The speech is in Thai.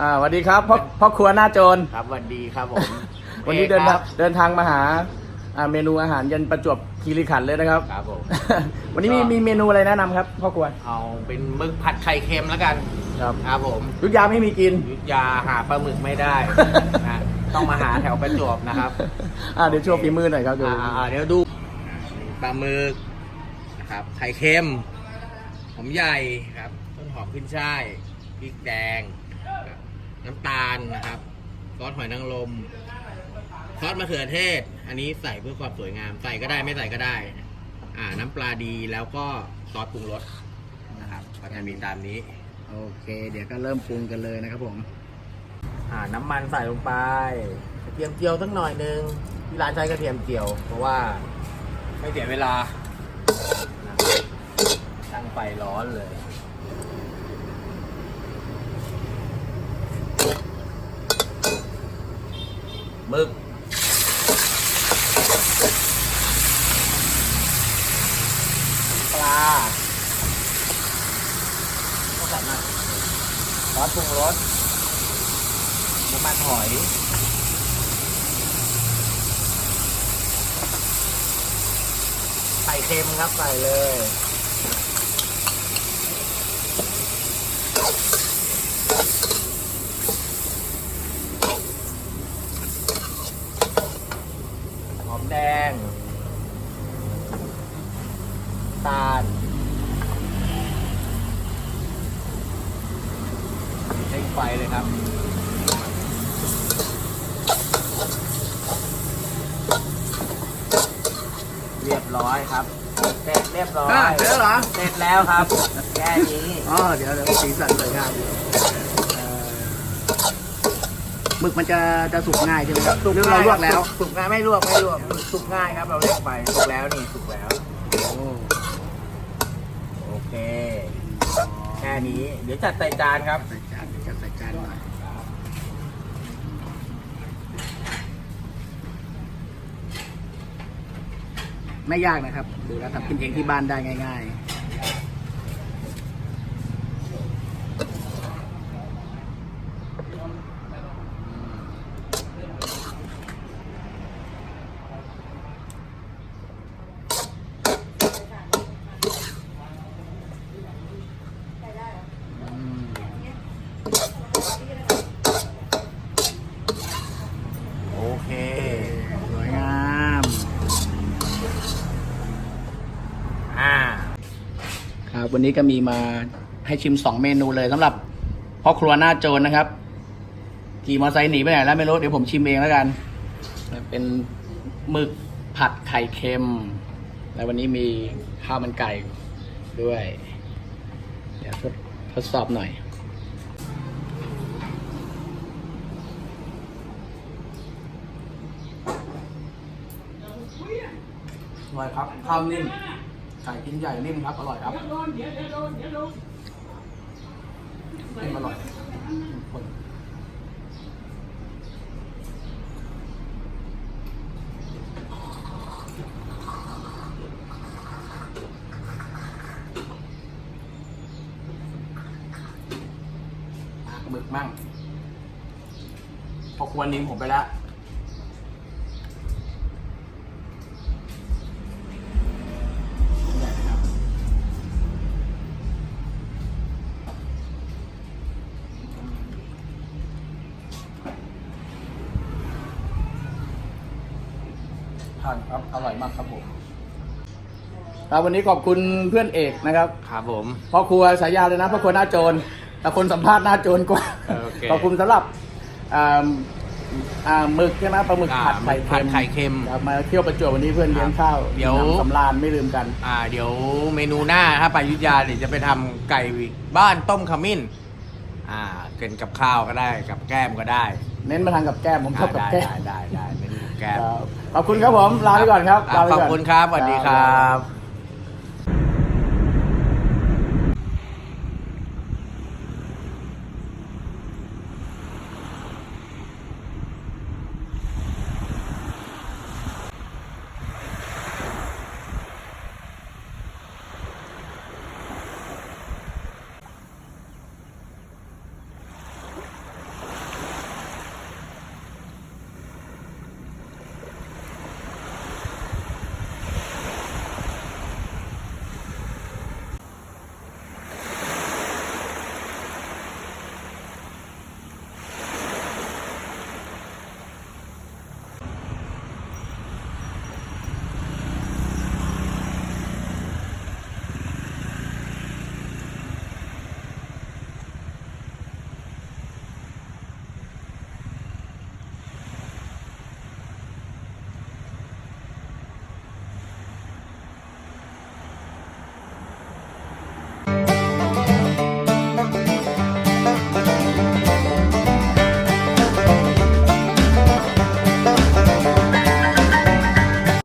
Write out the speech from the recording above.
อ่าสวัสดีครับพ่อพ่อครัวหน้าโจรครับสวัสดีครับผมวันนี้อกเดินคทารังบเดินทางมาหาอ่าเมนูอาหารยันประจวบคีรีขันธ์เลยนะครับ ครับผมวันนี้มีมีเมนูอะไรแนะนำครับพ่อครัวเอาเป็นหมึกผัดไข่เค็มแล้วกัน ครับครับผมยุทธยาไม่มีกิน อยุธยาหาปลาหมึกไม่ได้นะต้องมาหาแถวประจวบนะครับอ่าเดี๋ยวโชว์ฝีมือหน่อยครับดูอ่าอ่าเดี๋ยวดูปลาหมึกนะครับไข่เค็มหอมใหญ่ครับ ต้นหอมขึ้นช่ายพริกแดงครับ น้ำตาลนะครับซอสหอยนางรมซอสมะเขือเทศ อันนี้ใส่เพื่อความสวยงาม ใส่ก็ได้ไม่ใส่ก็ได้ อ่า น้ำปลาดีแล้วก็ซอสปรุงรสนะครับก็จะมีตามนี้ โอเค เดี๋ยวก็เริ่มปรุงกันเลยนะครับผม อ่า น้ำมันใส่ลงไปกระเทียมเจียวสักหน่อยนึงที่ร้านใช้กระเทียมเจียว เพราะว่าไม่เสียเวลานะครับตั้งไฟร้อนเลย มึกปลาต้องใส่มากซอสปรุงรสน้ำมันหอยไข่เค็มครับใส่เลย หอมแดง ตาลเร่ง ไฟเลยครับ เรียบร้อยครับ เสร็จเรียบร้อย อะเสร็จแล้วเหรอ เสร็จแล้วครับ แค่นี้ อ๋อเดี๋ยวเดี๋ยวสีสันสวยงามเอ่อหมึกมันจะจะสุกง่ายใช่ไหมครับหรือเราลวกแล้วสุกง่ายไม่ลวกไม่ลวกสุกง่ายครับ เราเรียกไปสุกแล้วนี่สุกแล้ว โอ้โอเค แค่นี้ เดี๋ยวจัดใส่จานครับ ใส่จานเดี๋ยวจะใส่จานหน่อย ไม่ยากนะครับ ดูแล้วทำกินเองที่บ้านได้ง่าย ๆอืม โอเค สวยงาม อ่า ครับวันนี้ก็มีมาให้ชิมสองเมนูเลยสำหรับพ่อครัวหน้าโจรนะครับขี่มอเตอร์ไซค์หนีไปไหนแล้วไม่รู้เดี๋ยวผมชิมเองแล้วกัน เป็นหมึกผัดไข่เค็ม แล้ววันนี้มีข้าวมันไก่ด้วย เดี๋ยวทดทดสอบหน่อยอร่อยครับข้าวนิ่ม ไก่กินใหญ่นิ่มครับ อร่อยครับนิ่มอร่อยคนหมึกมั่งพอควรนิ่มผมไปแล้ว ทานครับ อร่อยมากครับผม ครับวันนี้ขอบคุณเพื่อนเอกนะครับครับผม พ่อครัวสายยาวเลยนะพ่อครัวหน้าโจร แต่คนสัมภาษณ์หน้าโจรกว่า โอเค ขอบคุณสำหรับอ่าอ่าหมึกใช่ไหมปลาหมึกอ่าผัดไข่หมึกผัดไข่เค็ม ครับมาเที่ยวประจวบวันนี้เพื่อนเลี้ยงข้าวเดี๋ยว น้ำสำราญไม่ลืมกัน อ่า เดี๋ยวเมนูหน้าถ้าไปอยุธยาเดี๋ยวจะไปทำไก่บ้านต้มขมิ้น อ่าเป็นกับข้าวก็ได้กับแก้มก็ได้เน้นมาทางกับแก้มผมชอบกับได้แก้มได้ได้ได้เมนูกับแก้มครับขอบคุณครับผมลาไปก่อนครับอ่าลาไปขอบก่อนคุณครับสวัสดีครับ